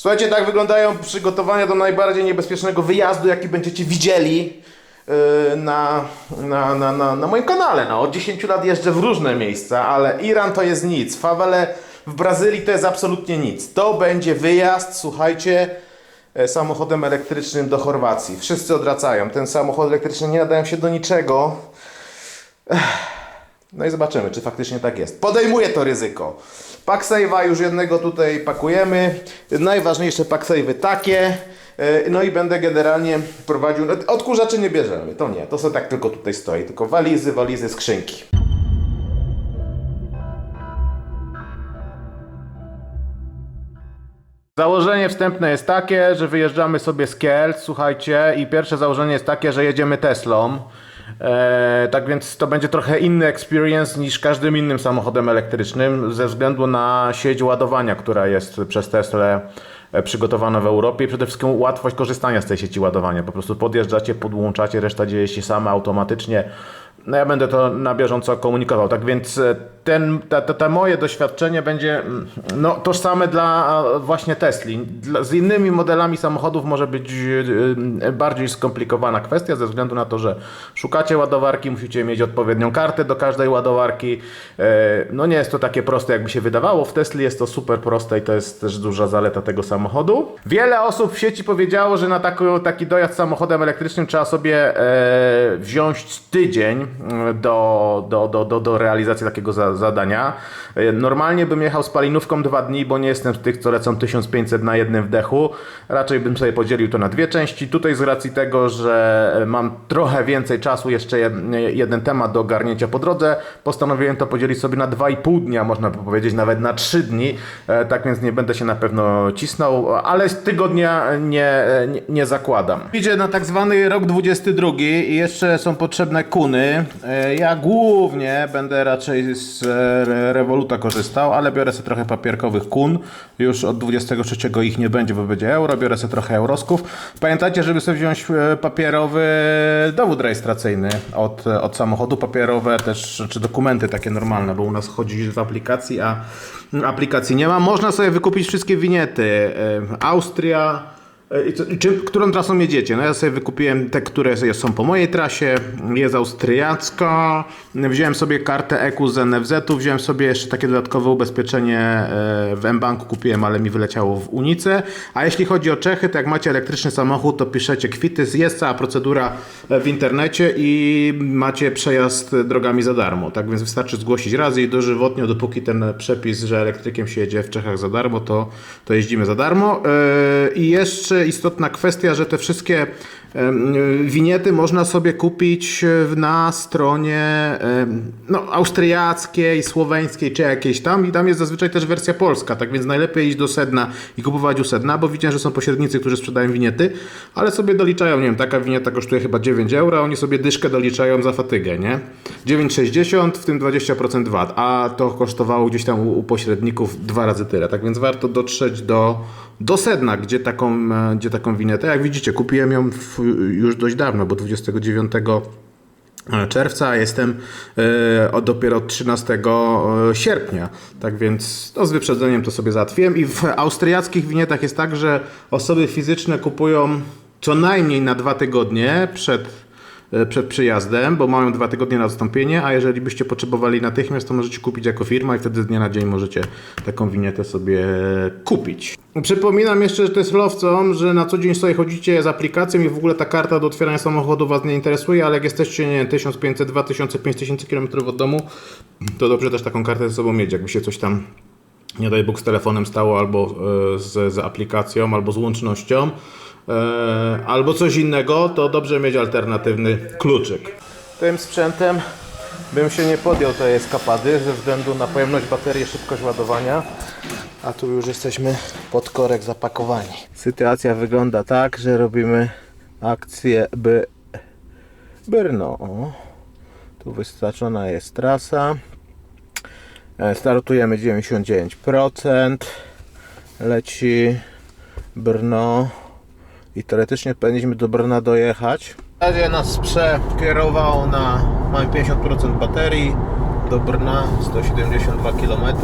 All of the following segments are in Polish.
Słuchajcie, tak wyglądają przygotowania do najbardziej niebezpiecznego wyjazdu, jaki będziecie widzieli yy, na, na, na, na, na moim kanale. No, od 10 lat jeżdżę w różne miejsca, ale Iran to jest nic. Fawele w Brazylii to jest absolutnie nic. To będzie wyjazd, słuchajcie, e, samochodem elektrycznym do Chorwacji. Wszyscy odwracają. Ten samochód elektryczny nie nadają się do niczego. No i zobaczymy, czy faktycznie tak jest. Podejmuję to ryzyko. Packsave'a już jednego tutaj pakujemy. Najważniejsze packsave'y takie. Yy, No i będę generalnie prowadził. no, Odkurzaczy nie bierzemy, to nie. To sobie tak tylko tutaj stoi. Tylko walizy, walizy, skrzynki. Założenie wstępne jest takie, że wyjeżdżamy sobie z Kielc, słuchajcie, i pierwsze założenie jest takie, że jedziemy Teslą. E, tak więc to będzie trochę inny experience niż każdym innym samochodem elektrycznym ze względu na sieć ładowania, która jest przez Teslę e, przygotowana w Europie i przede wszystkim łatwość korzystania z tej sieci ładowania. Po prostu podjeżdżacie, podłączacie, reszta dzieje się sama automatycznie. No ja będę to na bieżąco komunikował. Tak więc e, ten, te, te, te moje doświadczenie będzie mm, no, tożsame dla właśnie Tesli. Dla, z innymi modelami samochodów może być e, e, bardziej skomplikowana kwestia ze względu na to, że szukacie ładowarki, musicie mieć odpowiednią kartę do każdej ładowarki. No nie jest to takie proste, jakby się wydawało. W Tesli jest to super proste i to jest też duża zaleta tego samochodu. Wiele osób w sieci powiedziało, że na taki, taki dojazd samochodem elektrycznym trzeba sobie wziąć tydzień do, do, do, do, do realizacji takiego za, zadania. E, Normalnie bym jechał z palinówką dwa dni, bo nie jestem z tych, co lecą 1500 na jednym wdechu. Raczej bym sobie podzielił to na dwie części. Tutaj z racji tego, że e, mam trochę więcej czasu, jeszcze jed- jeden temat do ogarnięcia po drodze, postanowiłem to podzielić sobie na 2,5 dnia, można by powiedzieć nawet na 3 dni. E, Tak więc nie będę się na pewno cisnął, ale tygodnia nie, nie, nie zakładam. Idzie na tak zwany rok 22 i jeszcze są potrzebne kuny. E, Ja głównie będę raczej z e, Re- Revoluta korzystał, ale biorę sobie trochę papierkowych kun. Już od 23 ich nie będzie, bo będzie euro. Biorę sobie trochę eurosków. Pamiętajcie, żeby sobie wziąć e, papierowy dowód rejestracyjny od, od samochodu. Papierowe też, czy dokumenty takie normalne, bo u nas chodzi w aplikacji, a aplikacji nie ma. Można sobie wykupić wszystkie winiety. Austria, czy, którą trasą jedziecie? No ja sobie wykupiłem te, które są po mojej trasie. Jest austriacka. Wziąłem sobie kartę EQ z NFZ-u. Wziąłem sobie jeszcze takie dodatkowe ubezpieczenie e, w mBanku kupiłem, ale mi wyleciało w Unice. A jeśli chodzi o Czechy, to jak macie elektryczny samochód, to piszecie kwity. Jest cała procedura e, w internecie i macie przejazd drogami za darmo. Tak więc wystarczy zgłosić raz i dożywotnio, dopóki ten przepis, że elektrykiem się jedzie w Czechach za darmo, to, to jeździmy za darmo. E, I jeszcze istotna kwestia, że te wszystkie winiety można sobie kupić e, na stronie no, austriackiej, słoweńskiej czy jakiejś tam i tam jest zazwyczaj też wersja polska, tak więc najlepiej iść do sedna i kupować u sedna, bo widziałem, że są pośrednicy, którzy sprzedają winiety, ale sobie doliczają, nie wiem, taka winieta kosztuje chyba 9 euro, a oni sobie dyszkę doliczają za fatygę, nie? 9,60 w tym 20% VAT, a to kosztowało gdzieś tam u, u pośredników dwa razy tyle, tak więc warto dotrzeć do, do sedna, gdzie taką, e, gdzie taką winetę, jak widzicie, kupiłem ją w, już dość dawno, bo 29 czerwca, a jestem e, od dopiero od 13 sierpnia. Tak więc no, z wyprzedzeniem to sobie załatwiłem. I w austriackich winietach jest tak, że osoby fizyczne kupują co najmniej na dwa tygodnie przed, e, przed przyjazdem, bo mają dwa tygodnie na odstąpienie, a jeżeli byście potrzebowali natychmiast, to możecie kupić jako firma i wtedy z dnia na dzień możecie taką winietę sobie kupić. Przypominam jeszcze że teslowcom, że na co dzień sobie chodzicie z aplikacją i w ogóle ta karta do otwierania samochodu Was nie interesuje, ale jak jesteście, nie wiem, 1500, 2000, 5000 km od domu, to dobrze też taką kartę ze sobą mieć, jakby się coś tam nie daj Bóg z telefonem stało, albo e, z, z aplikacją, albo z łącznością, e, albo coś innego, to dobrze mieć alternatywny kluczyk. Tym sprzętem bym się nie podjął tej eskapady ze względu na pojemność baterii, szybkość ładowania. A tu już jesteśmy pod korek zapakowani. Sytuacja wygląda tak, że robimy akcję by Brno. Tu wyznaczona jest trasa. E, Startujemy 99%. Leci Brno. I teoretycznie powinniśmy do Brna dojechać. W razie nas przekierowało na. Mamy 50% baterii do Brna, 172 km.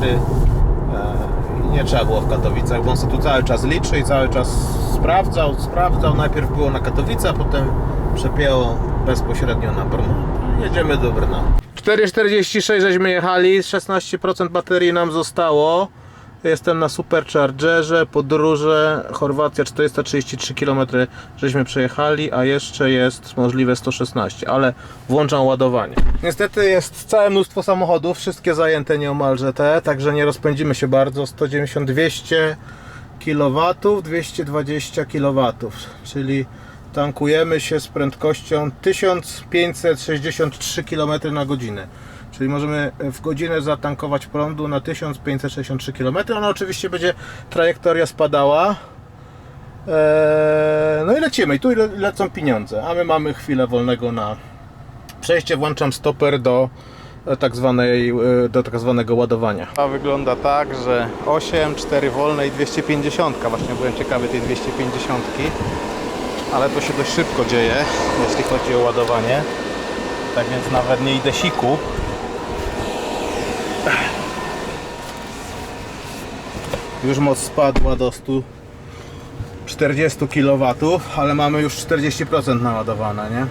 nie trzeba było w Katowicach, bo on sobie tu cały czas liczy i cały czas sprawdzał, sprawdzał. Najpierw było na Katowice, a potem przepięło bezpośrednio na Brno. Jedziemy do Brna. 4,46 żeśmy jechali, 16% baterii nam zostało. Jestem na Superchargerze, podróże, Chorwacja 433 km żeśmy przejechali, a jeszcze jest możliwe 116, ale włączam ładowanie. Niestety jest całe mnóstwo samochodów, wszystkie zajęte nieomalże te, także nie rozpędzimy się bardzo. 190, 200 kW, 220 kW, czyli tankujemy się z prędkością 1563 km na godzinę. Czyli możemy w godzinę zatankować prądu na 1563 km. Ona oczywiście będzie trajektoria spadała. Eee, no i lecimy. I tu le- lecą pieniądze. A my mamy chwilę wolnego na przejście. Włączam stoper do e, tak, zwanej, e, do tak zwanego ładowania. A wygląda tak, że 8, 4 wolne i 250. Właśnie byłem ciekawy tej 250. Ale to się dość szybko dzieje, jeśli chodzi o ładowanie. Tak więc nawet nie idę siku. Już moc spadła do 140 kW, ale mamy już 40% naładowane, nie? Eee,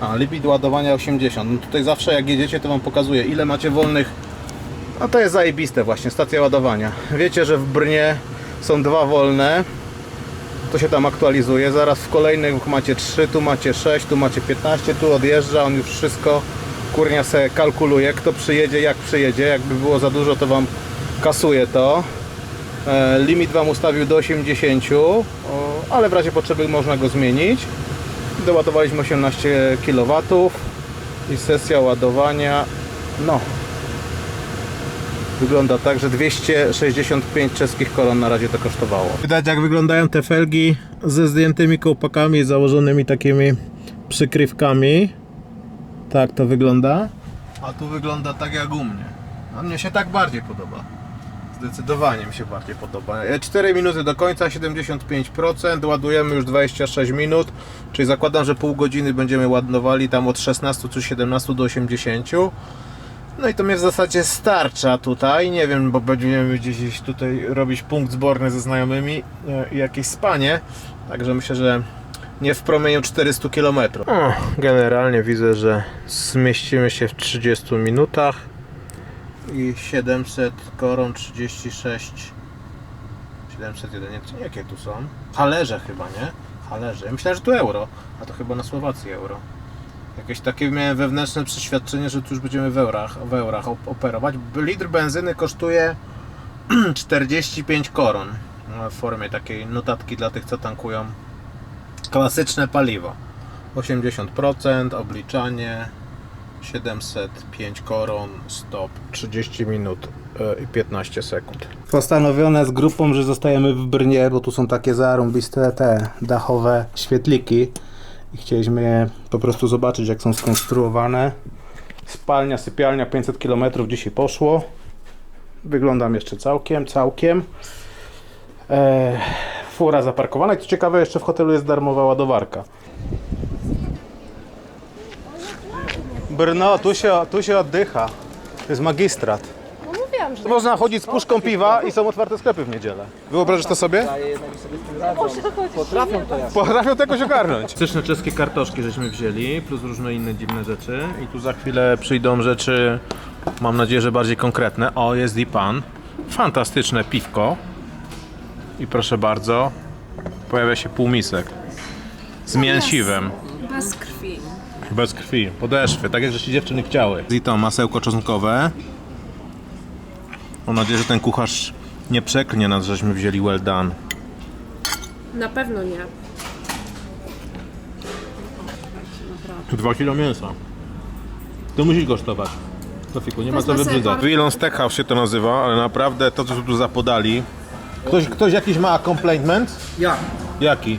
A, limit ładowania 80. No tutaj zawsze jak jedziecie to Wam pokazuje ile macie wolnych. No to jest zajebiste właśnie, stacja ładowania. Wiecie, że w Brnie są dwa wolne. To się tam aktualizuje. Zaraz w kolejnych macie 3, tu macie 6, tu macie 15, tu odjeżdża, on już wszystko kurnia se kalkuluje, kto przyjedzie, jak przyjedzie. Jakby było za dużo, to Wam kasuje to. E, Limit Wam ustawił do 80, o, ale w razie potrzeby można go zmienić. Doładowaliśmy 18 kW i sesja ładowania no wygląda tak, że 265 czeskich koron na razie to kosztowało. Widać jak wyglądają te felgi ze zdjętymi kołpakami i założonymi takimi przykrywkami. Tak to wygląda. A tu wygląda tak jak u mnie. A mnie się tak bardziej podoba. Zdecydowanie mi się bardziej podoba. E, 4 minuty do końca, 75%, ładujemy już 26 minut, czyli zakładam, że pół godziny będziemy ładowali tam od 16 czy 17 do 80. No i to mnie w zasadzie starcza tutaj, nie wiem, bo będziemy gdzieś tutaj robić punkt zborny ze znajomymi e, i jakieś spanie, także myślę, że nie w promieniu 400 km. O, generalnie widzę, że zmieścimy się w 30 minutach i 700 koron 36 701, nie, nie, jakie tu są? Halerze chyba, nie? Halerze. Ja myślałem, że tu euro, a to chyba na Słowacji euro. Jakieś takie miałem wewnętrzne przeświadczenie, że tu już będziemy w eurach, w eurach op- operować. Litr benzyny kosztuje 45 koron no, w formie takiej notatki dla tych, co tankują klasyczne paliwo. 80%, obliczanie 705 koron, stop 30 minut e, i 15 sekund. Postanowione z grupą, że zostajemy w Brnie, bo tu są takie zarąbiste te dachowe świetliki i chcieliśmy je po prostu zobaczyć jak są skonstruowane. Spalnia, sypialnia 500 km dzisiaj poszło. Wyglądam jeszcze całkiem, całkiem. Eee, fura zaparkowana i co ciekawe jeszcze w hotelu jest darmowa ładowarka. Brno, tu się, tu się oddycha. To jest magistrat. Mówiłam, że Można chodzić z puszką piwa i są otwarte sklepy w niedzielę. Wyobrażasz to sobie? potrafią to Potrafią to jakoś ogarnąć. Styczne czeskie kartoszki żeśmy wzięli, plus różne inne dziwne rzeczy. I tu za chwilę przyjdą rzeczy, mam nadzieję, że bardziej konkretne. O, jest i pan. Fantastyczne piwko. I proszę bardzo, pojawia się półmisek. Z mięsiwem. Bez krwi. Bez krwi, podeszwy, tak jak żeście dziewczyny chciały. I to masełko czosnkowe. Mam nadzieję, że ten kucharz nie przeklnie nas, żeśmy wzięli well done. Na pewno nie. Dwa kilo mięsa. To musisz kosztować. Sofiku, nie ma co sobie wybrzydzać. Wheelon Steakhouse się to nazywa, ale naprawdę to, co tu zapodali. Ktoś, ktoś jakiś ma complaint? Ja. Jaki?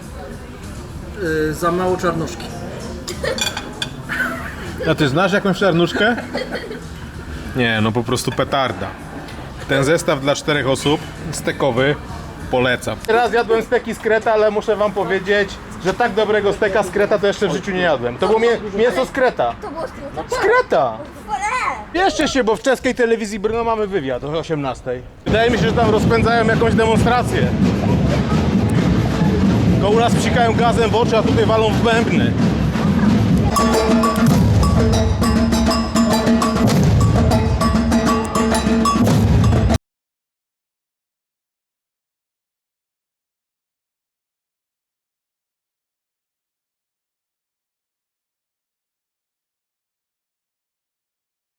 Y, za mało czarnuszki. A ty znasz jakąś czarnuszkę? Nie, no po prostu petarda. Ten zestaw dla czterech osób, stekowy, polecam. Raz jadłem steki z kreta, ale muszę wam powiedzieć, że tak dobrego steka z kreta to jeszcze w życiu nie jadłem. To było mię- mięso z kreta. To było z kreta! Spieszcie się, bo w czeskiej telewizji Brno mamy wywiad o 18. Wydaje mi się, że tam rozpędzają jakąś demonstrację. Koło nas psikają gazem w oczy, a tutaj walą w bębny.